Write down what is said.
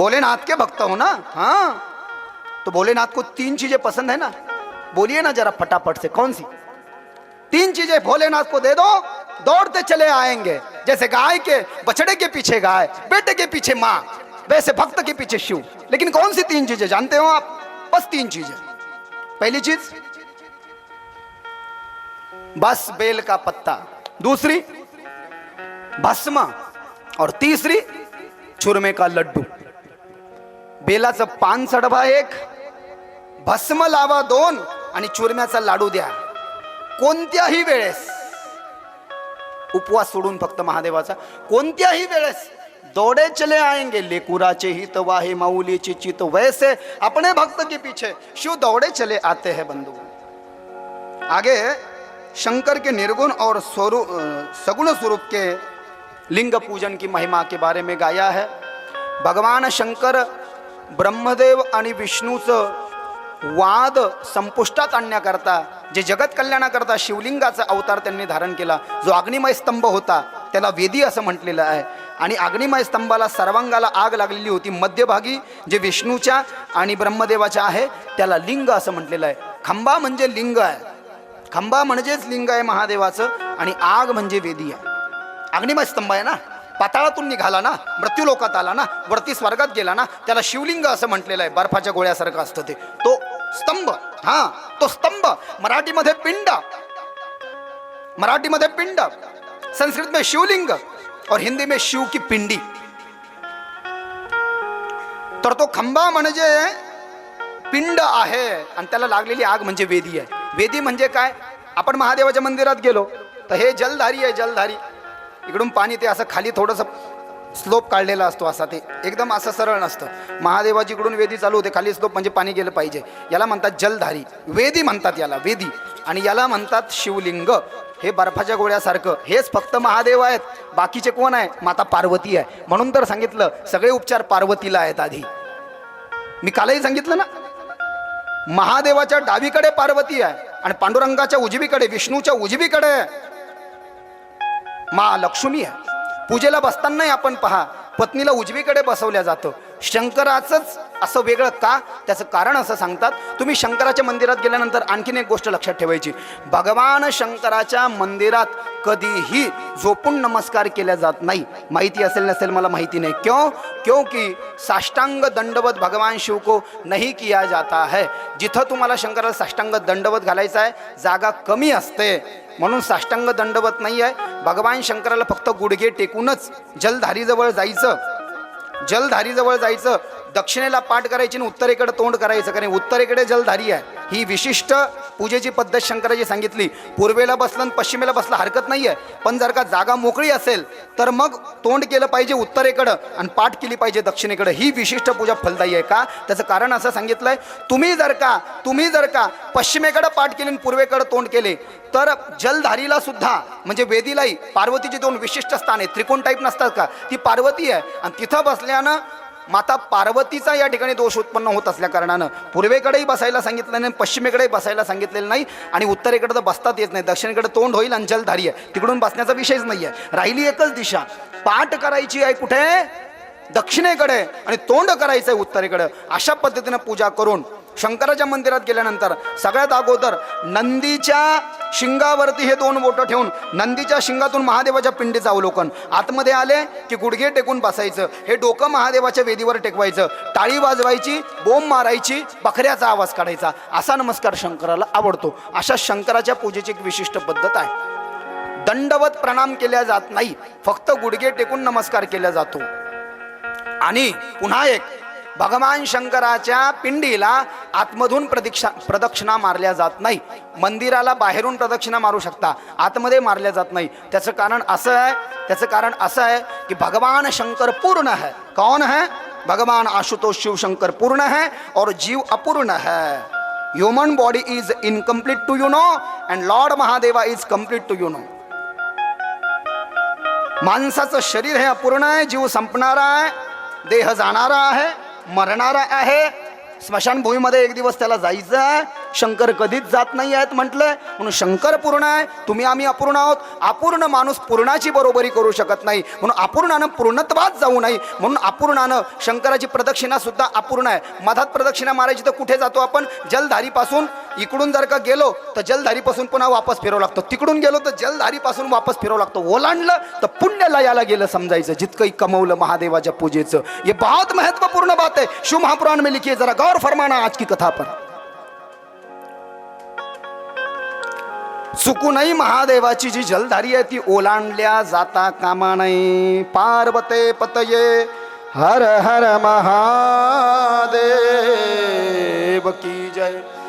भोलेनाथ के भक्त हो ना? हाँ। तो भोलेनाथ को तीन चीज़ें पसंद है ना? बोलिए ना जरा फटाफट से, कौन सी? तीन चीज़ें भोलेनाथ को दे दो, दौड़ते चले आएँगे। जैसे गाय के बछड़े के पीछे गाय, बेटे के पीछे माँ, वैसे भक्त के पीछे शिव। लेकिन कौन सी तीन चीज़ें, जानते हो आप? बस तीन चीज़ें। पहली चीज़, बस बेल का पत्ता। दूसरी, भस्मा। और तीसरी, चुरमे का लड्डू। बेलाचं पान चढवा एक भस्म लावा दोन आणि चुरम्याचा लाडू द्या. कोणत्याही वेळेस. उपवास सोडून फक्त महादेवाचा. कोणत्याही वेळेस. दौड़े चले आएंगे लेकुराचे हित वाहे माऊलीचे चित वैसे. अपने भक्त के पीछे. शिव दौड़े चले आते हैं बंधु. आगे शंकर के निर्गुण और स्वरूप सगुण स्वरूप के लिंग पूजन की महिमा के बारे में गाया है. भगवान शंकर ब्रह्मदेव आणि विष्णूचं वाद संपुष्टात आणण्याकरता जे जगत कल्याणाकरता शिवलिंगाचा अवतार त्यांनी धारण केला जो अग्निमय स्तंभ होता त्याला वेदी असं म्हटलेलं आहे. आणि अग्निमय स्तंभाला सर्वांगाला आग लागलेली होती. मध्यभागी जे विष्णूच्या आणि ब्रह्मदेवाच्या आहे त्याला लिंग असं म्हटलेलं आहे. खंबा म्हणजे लिंग आहे. खंबा म्हणजेच लिंग आहे महादेवाचं आणि आग म्हणजे वेदी आहे. अग्निमय स्तंभ आहे ना? पाताळातून निघाला ना मृत्यूलोकात आला ना वरती स्वर्गात गेला ना त्याला शिवलिंग असं म्हटलेलं आहे. बर्फाच्या गोळ्यासारखं असतं ते. तो स्तंभ हा तो स्तंभ. मराठीमध्ये पिंड. मराठीमध्ये पिंड. संस्कृत में शिवलिंग और हिंदी में शिव की पिंडी. तर तो खंबा म्हणजे पिंड आहे आणि त्याला लागलेली आग म्हणजे वेदी आहे. वेदी म्हणजे काय? आपण महादेवाच्या मंदिरात गेलो. तर हे जलधारी आहे जलधारी. इकडून पाणी ते असं खाली थोडंसं स्लोप काढलेला असतो असा ते. एकदम असं सरळ नसतं. महादेवाजीकडून वेदी चालू होते. खाली स्लोप म्हणजे पाणी गेलं पाहिजे. याला म्हणतात जलधारी. वेदी म्हणतात याला वेदी. आणि याला म्हणतात शिवलिंग. हे बर्फाच्या गोळ्यासारखं. हेच फक्त महादेव आहेत. बाकीचे कोण आहे? माता पार्वती आहे. म्हणून तर सांगितलं सगळे उपचार पार्वतीला आहेत आधी. मी कालही सांगितलं ना? महादेवाच्या डावीकडे पार्वती आहे आणि पांडुरंगाच्या उजवीकडे विष्णूच्या उजवीकडे. मा लक्ष्मी आहे. पूजेला बसतानाही आपण पहा पत्नीला उजवीकडे बसवल्या जातं. शंकराचंच असं वेगळं का? त्याचं कारण असं सांगतात. तुम्ही शंकराच्या मंदिरात गेल्यानंतर आणखीन एक गोष्ट लक्षात ठेवायची. भगवान शंकराच्या मंदिरात कधीही झोपून नमस्कार केल्या जात नाही. माहिती असेल नसेल मला माहिती नाही. क्यों? क्योंकि साष्टांग दंडवत भगवान शिव को नहीं किया जाता है. जिथं तुम्हाला शंकराला साष्टांग दंडवत घालायचा आहे जागा कमी असते. म्हणून साष्टांग दंडवत नाही आहे भगवान शंकराला फक्त गुडघे टेकूनच जलधारीजवळ जायचं. जलधारीजवळ जायचं दक्षिणेला पाठ करायची आणि उत्तरेकडे तोंड करायचं कारण उत्तरेकडे जलधारी आहे. ही विशिष्ट पूजेची पद्धत शंकराची सांगितली. पूर्वेला बसलं आणि पश्चिमेला बसलं हरकत नाही आहे पण जर का जागा मोकळी असेल तर मग तोंड केलं पाहिजे उत्तरेकडं आणि पाठ केली पाहिजे दक्षिणेकडं. ही विशिष्ट पूजा फलदायी आहे का? त्याचं कारण असं सांगितलंय तुम्ही जर का तुम्ही जर का पश्चिमेकडं पाठ केली आणि पूर्वेकडं तोंड केले तर जलधारीला सुद्धा म्हणजे वेदीलाही पार्वतीचे दोन विशिष्ट स्थान आहे त्रिकोण टाईप नसतात का? ती पार्वती आहे आणि तिथं बसल्यानं माता पार्वतीचा या ठिकाणी दोष उत्पन्न होत असल्याकारणानं पूर्वेकडेही बसायला सांगितलं नाही पश्चिमेकडेही बसायला सांगितलेलं नाही आणि उत्तरेकडे तर बसतात येत नाही. दक्षिणेकडे तोंड होईल आणि जलधारी आहे. तिकडून बसण्याचा विषयच नाही आहे राहिली एकच दिशा. पाठ करायची आहे कुठे? दक्षिणेकडे. आणि तोंड करायचं आहे उत्तरेकडे. अशा पद्धतीनं पूजा करून शंकराच्या मंदिरात गेल्यानंतर सगळ्यात अगोदर नंदीच्या शिंगावरती हे दोन बोटं ठेवून नंदीच्या शिंगातून महादेवाच्या पिंडीचं अवलोकन आतमध्ये आले की गुडघे टेकून बसायचं. हे डोकं महादेवाच्या वेदीवर टेकवायचं. टाळी वाजवायची बोंब मारायची बकऱ्याचा आवाज काढायचा. असा नमस्कार शंकराला आवडतो. अशा शंकराच्या पूजेची एक विशिष्ट पद्धत आहे. दंडवत प्रणाम केल्या जात नाही. फक्त गुडघे टेकून नमस्कार केला जातो. आणि पुन्हा एक भगवान शंकराच्या पिंडीला आतमधून प्रदीक्षा प्रदक्षिणा मारल्या जात नाही. मंदिराला बाहेरून प्रदक्षिणा मारू शकता आतमध्ये मारल्या जात नाही. त्याचं कारण असं आहे त्याचं कारण असं आहे की भगवान शंकर पूर्ण है कौन है? भगवान आशुतोष शिवशंकर पूर्ण है और जीव अपूर्ण है. Human body is incomplete to you know and lord Mahadeva is complete to you know माणसाचं शरीर हे अपूर्ण आहे जीव संपणारा आहे देह जाणारा आहे मरणारा आहे. स्मशानभूमीमध्ये एक दिवस त्याला जायचं आहे. शंकर कधीच जात नाही आहेत म्हटलंय. म्हणून शंकर पूर्ण आहे तुम्ही आम्ही अपूर्ण आहोत. अपूर्ण माणूस पूर्णाची बरोबरी करू शकत नाही. म्हणून अपूर्णानं पूर्णत्वात जाऊ नये. म्हणून अपूर्णानं शंकराची प्रदक्षिणा सुद्धा अपूर्ण आहे. मधात प्रदक्षिणा मारायची तर कुठे जातो आपण? जलधारीपासून इकडून जर का गेलो तर जलधारीपासून पुन्हा वापस फिरावं लागतो. तिकडून गेलो तर जलधारीपासून वापस फिरावं लागतो. ओलांडलं तर पुण्य याला गेलं समजायचं. जितकंही कमवलं महादेवाच्या पूजेचं. हे बहुत महत्त्वपूर्ण बात आहे. शिव महापुराण में लिखिए जरा गौर फरमाना आज की कथा पर. चुकूनही महादेवाची जी जलधारी आहे ती ओलांडल्या जाता कामा नाही पार्वते पतये. हर हर महादेव की जय.